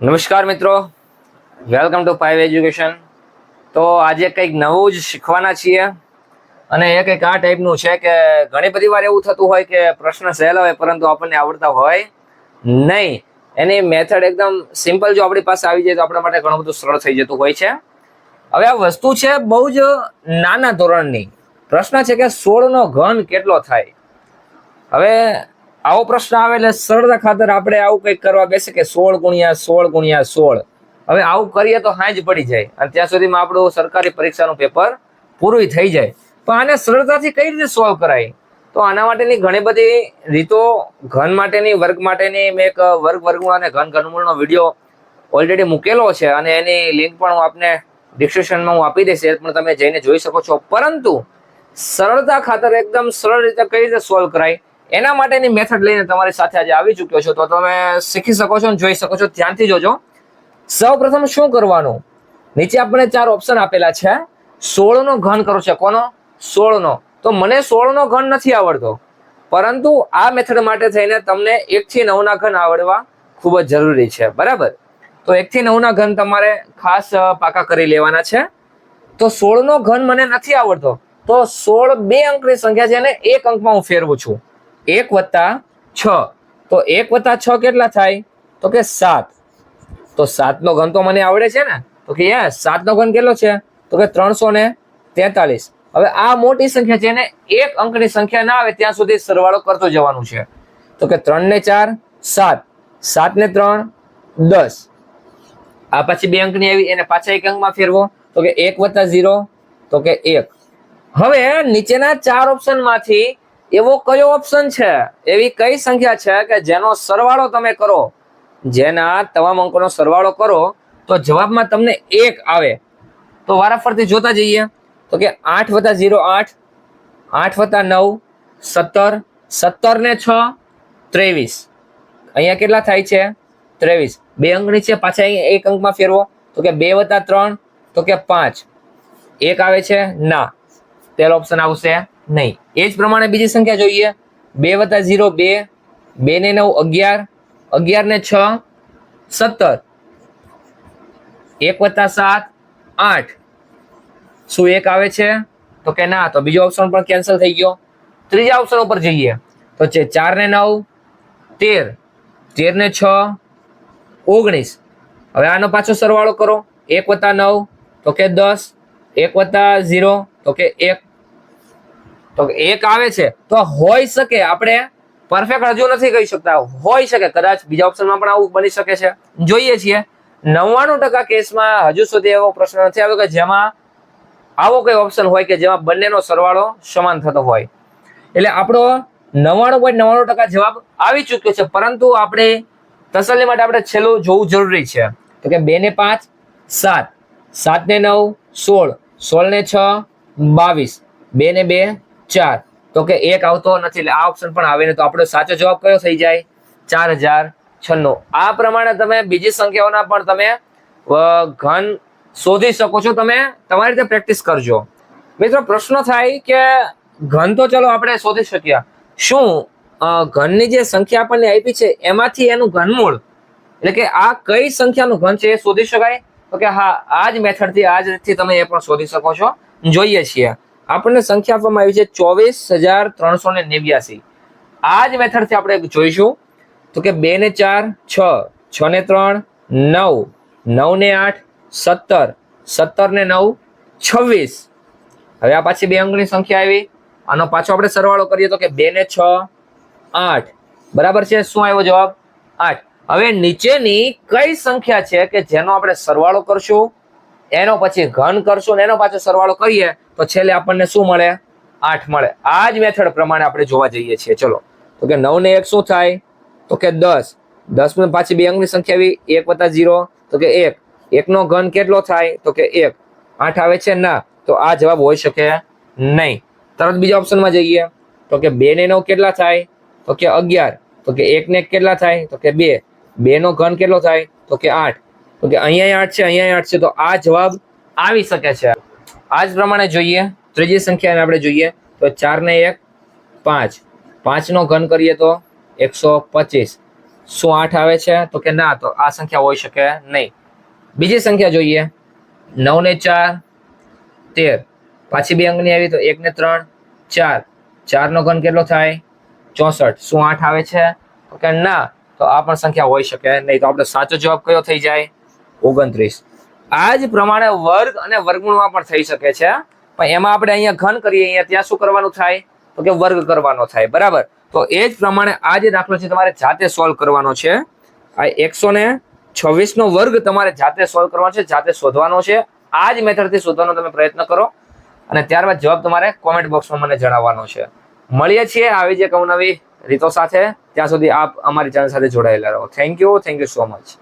નમસ્કાર મિત્રો. Welcome to five education તો આજે કંઈક નવું જ શીખવાના છીએ. અને એ કંઈક આ ટાઈપનું છે કે ઘણી બધી વાર એવું થતું હોય કે પ્રશ્ન સહેલા હોય, પરંતુ આપણને આવડતા હોય નહીં. એની મેથડ એકદમ સિમ્પલ જો આપણી પાસે આવી જાય તો આપણા માટે ઘણું બધું સરળ થઈ જતું હોય છે. હવે આ વસ્તુ છે બહુ જ નાના ધોરણની. પ્રશ્ન છે કે સોળનો ઘન કેટલો થાય? હવે આવો પ્રશ્ન આવે એટલે સરળતા ખાતર આપણે આવું કંઈક કરવા બેસે કે સોળ ગુણ્યા સોળ ગુણ્યા સોળ. હવે આવું કરીએ તો હાંજ પડી જાય અને ત્યાં સુધીમાં આપણું સરકારી પરીક્ષાનું પેપર પૂરું થઈ જાય. પણ આને સરળતાથી કઈ રીતે સોલ્વ કરાય? તો આના માટેની ઘણી બધી રીતો, ઘન માટેની, વર્ગ માટેની મેં એક વર્ગ વર્ગમૂળ અને ઘન ઘનમૂળનો વીડિયો ઓલરેડી મૂકેલો છે અને એની લિંક પણ હું આપને ડિસ્ક્રિપ્શનમાં હું આપી દઈશ, એ પણ તમે જઈને જોઈ શકો છો. પરંતુ સરળતા ખાતર એકદમ સરળ રીતે કઈ રીતે સોલ્વ કરાય? એના માટેની મેથડ લઈને તમારી સાથે આજે આવી ચૂક્યો છો. તો તમે શીખી શકો છો અને જોઈ શકો છો. ધ્યાનથી જોજો. સૌ પ્રથમ શું કરવાનું? નીચે આપણે ચાર ઓપ્શન આપેલા છે. સોળ નો ઘન કરો છે. કોનો? સોળ નો તો મને સોળ નો ઘન નથી આવડતો. પરંતુ આ મેથડ માટે થઈને તમને એક થી નવ ના ઘન આવડવા ખૂબ જ જરૂરી છે. બરાબર? તો એક થી નવ ના ઘન તમારે ખાસ પાકા કરી લેવાના છે. તો સોળ નો ઘન મને નથી આવડતો. તો સોળ બે અંકની સંખ્યા છે અને એક અંકમાં હું ફેરવું છું. એક વત્તા છ. તો એક વત્તા છ કેટલા થાય? તો કે સાત. તો સાતનો ઘન તો મને આવડે છે ને? તો કે યસ સાતનો ઘન કેટલો છે? તો કે ત્રણસો ને તેતાલીસ. હવે આ મોટી સંખ્યા છે ને, એક અંકની સંખ્યા ના આવે ત્યાં સુધી સરવાળો કરતો જવાનું છે. તો કે ત્રણ ને ચાર, સાત. સાત ને ત્રણ, દસ. આ પછી બે અંકની આવી, એને પાછા એક અંકમાં ફેરવો. તો કે એક વત્તા ઝીરો, તો કે એક. હવે નીચેના ચાર ઓપ્શનમાંથી એવો કયો ઓપ્શન છે? એવી કઈ સંખ્યા છે કે જેનો સરવાળો તમે કરો? જેના તમામ અંકોનો સરવાળો કરો, તો જવાબમાં તમને એક આવે. તો વારાફરતી જોતા જઈએ. તો કે આઠ વત્તા ઝીરો આઠ આઠ વત્તા નવ, સત્તર સત્તર ને છ, ત્રેવીસ. અહીંયા કેટલા થાય છે? ત્રેવીસ. બે અંકની છે પાછા અહીંયા એક અંકમાં ફેરવો. તો કે બે વત્તા ત્રણ, તો કે પાંચ. એક આવે છે ના. પહેલો ઓપ્શન આવશે નહીં. એ જ પ્રમાણે બીજી સંખ્યા જોઈએ. બે વત્તા ઝીરો બે બે ને નવ અગિયાર અગિયાર ને છ, સત્તર. એક વત્તા સાત, આઠ. શું એક આવે છે? તો કે ના, તો બીજો ઓપ્શન પણ કેન્સલ થઈ ગયો. ત્રીજા ઓપ્શન ઉપર જઈએ. તો છે ચાર ને નવ, તેર. તેર ને છ, ઓગણીસ. હવે આનો પાછો સરવાળો કરો. એક વત્તા નવ, તો કે દસ. એક વત્તા ઝીરો, તો કે એક તો એક આવે છે, તો હોઈ શકે આપણે પરફેક્ટ હજુ નથી કહી શકતા. હોઈ શકે, કદાચ બીજા ઓપ્શનમાં પણ આવું બની શકે છે. જોઈએ છીએ. નવ્વાણું ટકા કેસમાં હજુ સુધી એવો પ્રશ્ન નથી આવ્યો કે જેમાં આવો કોઈ ઓપ્શન હોય કે જેમાં બંનેનો સરવાળો સમાન થતો હોય. એટલે આપણો નવ્વાણું પોઈન્ટ નવ્વાણું ટકા જવાબ આવી ચૂક્યો છે, પરંતુ આપણે તસલ્લી માટે આપણે છેલ્લું જોવું જરૂરી છે. તો કે બે ને પાંચ, સાત. સાત ને નવ, સોળ. સોળ ને છ, બાવીસ. બે ને બે ચાર. તો કે એક આવતો નથી એટલે આ ઓપ્શન પણ આવે ને તો આપણો સાચો જવાબ કયો થઈ જાય? ચાર હજાર છન્નું. આ પ્રમાણે તમે બીજી સંખ્યાઓના પણ તમે ઘન શોધી શકો છો. તમે તમારી રીતે પ્રેક્ટિસ કરજો. મિત્રો, પ્રશ્ન થાય કે ઘન તો ચલો આપણે શોધી શક્યા શું ઘનની જે સંખ્યા આપણને આપી છે, એમાંથી એનું ઘનમૂળ? એટલે કે આ કઈ સંખ્યાનું ઘન છે એ શોધી શકાય? તો કે હા, આ જ મેથડથી આ જ રીતથી તમે એ પણ શોધી શકો છો. જોઈએ છીએ. આપણને સંખ્યા આપવામાં આવી છે ચોવીસ હજાર ત્રણસો ને નેવ્યાસી. આ જ મેથડથી આપણે જોઈશું. તો કે બે ને ચાર, છ. છ ને ત્રણ, નવ. નવ ને આઠ, સત્તર. સત્તર ને નવ, છવ્વીસ. હવે આ પાછી બે અંકની સંખ્યા આવી. આનો પાછો આપણે સરવાળો કરીએ તો કે બે ને છ, આઠ. બરાબર છે? શું આવ્યો જવાબ? આઠ. હવે નીચેની કઈ સંખ્યા છે કે જેનો આપણે સરવાળો કરશું? એનો પછી ઘન કરશું ને એનો પાછો સરવાળો કરીએ, તો છેલ્લે આપણને શું મળે? આઠ મળે. આ જ મેથડ પ્રમાણે આપણે જોવા જઈએ છીએ. ચલો. તો કે નવ ને એક શું થાય? તો કે દસ. દસ ને પાછી બે અંગની સંખ્યા આવી. એક વત્તા ઝીરો. તો કે એક. એકનો ઘન કેટલો થાય? તો કે એક. આઠ આવે છે ના. તો આ જવાબ હોઈ શકે નહીં. તરત બીજા ઓપ્શનમાં જઈએ. તો કે બે ને નવ કેટલા થાય? તો કે અગિયાર. તો કે એક ને કેટલા થાય? તો કે બે. બે નો ઘન કેટલો થાય? તો કે આઠ. તો કે અહીંયા આઠ છે, અહીંયા આઠ છે, તો આ જવાબ આવી શકે છે. આ જ પ્રમાણે જોઈએ, ત્રીજી સંખ્યાને આપણે જોઈએ, તો ચારને એક, પાંચ. પાંચનો ઘન કરીએ તો એકસો પચીસ. શું આઠ આવે છે? તો કે ના, તો આ સંખ્યા હોઈ શકે નહીં. બીજી સંખ્યા જોઈએ નવને ચાર, તેર. પાછી બે અંકની આવી તો એકને ત્રણ, ચાર. ચારનો ઘન કેટલો થાય? ચોસઠ. શું આઠ આવે છે? તો કે ના, તો આ પણ સંખ્યા હોઈ શકે નહીં. તો આપણો સાચો જવાબ કયો થઈ જાય? ઓગણત્રીસ. આ જ પ્રમાણે વર્ગ અને વર્ગમૂળમાં પણ થઈ શકે છે. પણ એમાં આપણે અહીંયા ઘન કરીએ, અહીંયા ત્યાં શું કરવાનું થાય? તો કે વર્ગ કરવાનો થાય, બરાબર? તો એ જ પ્રમાણે આ જે દાખલો છે તમારે જાતે સોલ્વ કરવાનો છે. આ એકસો ને છવ્વીસ નો વર્ગ તમારે જાતે સોલ્વ કરવાનો છે, જાતે શોધવાનો છે. આ જ મેથડથી શોધવાનો તમે પ્રયત્ન કરો. અને ત્યારબાદ જવાબ તમારે કોમેન્ટ બોક્સમાં મને જણાવવાનો છે. મળીએ છીએ આવી જે નવી રીતો સાથે. ત્યાં સુધી આપ અમારી ચેનલ સાથે જોડાયેલા રહો. Thank you thank you so much